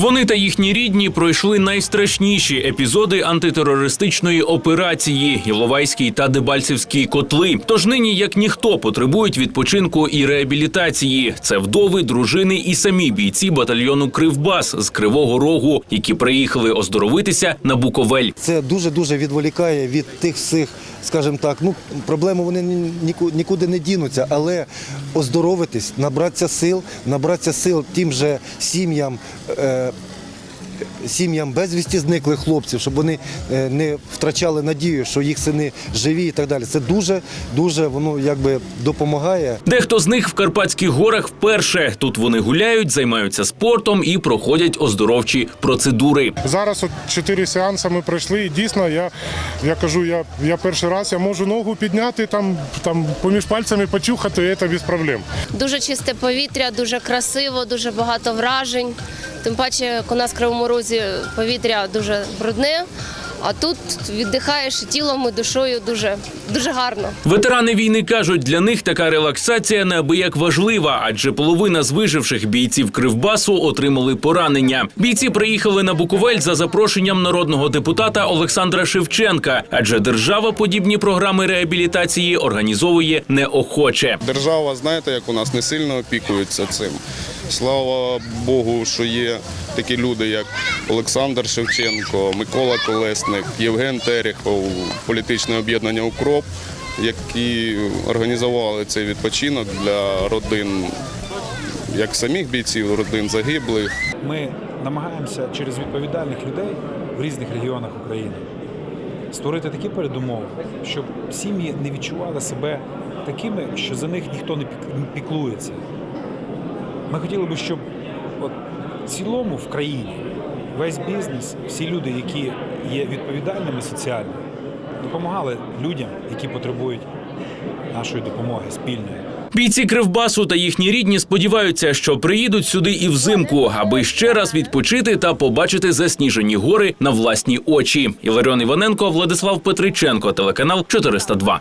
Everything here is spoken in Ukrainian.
Вони та їхні рідні пройшли найстрашніші епізоди антитерористичної операції Іловайський та Дебальцевський котли. Тож нині, як ніхто, потребують відпочинку і реабілітації. Це вдови, дружини і самі бійці батальйону Кривбас з Кривого Рогу, які приїхали оздоровитися на Буковель. Це дуже дуже відволікає від тих всіх, скажімо так, ну проблеми вони ні- ніку- нікуди не дінуться, але оздоровитись, набратися сил, набратися сил тим же сім'ям. Е, Сім'ям безвісті зниклих хлопців, щоб вони е, не втрачали надію, що їх сини живі і так далі. Це дуже дуже воно якби допомагає. Дехто з них в Карпатських горах вперше. Тут вони гуляють, займаються спортом і проходять оздоровчі процедури. Зараз от чотири сеанси ми пройшли, і дійсно я, я кажу, я, я перший раз я можу ногу підняти, там, там поміж пальцями почухати, і це без проблем. Дуже чисте повітря, дуже красиво, дуже багато вражень. Тим паче, як у нас в Кривому Розі повітря дуже брудне, а тут віддихаєш тілом, і душою дуже, дуже гарно. Ветерани війни кажуть, для них така релаксація неабияк важлива, адже половина з виживших бійців Кривбасу отримали поранення. Бійці приїхали на Буковель за запрошенням народного депутата Олександра Шевченка, адже держава подібні програми реабілітації організовує неохоче. Держава, знаєте, як у нас не сильно опікується цим. Слава Богу, що є такі люди, як Олександр Шевченко, Микола Колесник, Євген Терехов, політичне об'єднання Укроп, які організували цей відпочинок для родин, як самих бійців, родин загиблих. Ми намагаємося через відповідальних людей в різних регіонах України створити такі передумови, щоб сім'ї не відчували себе такими, що за них ніхто не пік- піклується. Ми хотіли би, щоб от в цілому в країні весь бізнес, всі люди, які є відповідальними соціально, допомагали людям, які потребують нашої допомоги спільної. Бійці Кривбасу та їхні рідні сподіваються, що приїдуть сюди і взимку, аби ще раз відпочити та побачити засніжені гори на власні очі. Іларіон Іваненко, Владислав Петриченко, телеканал 402.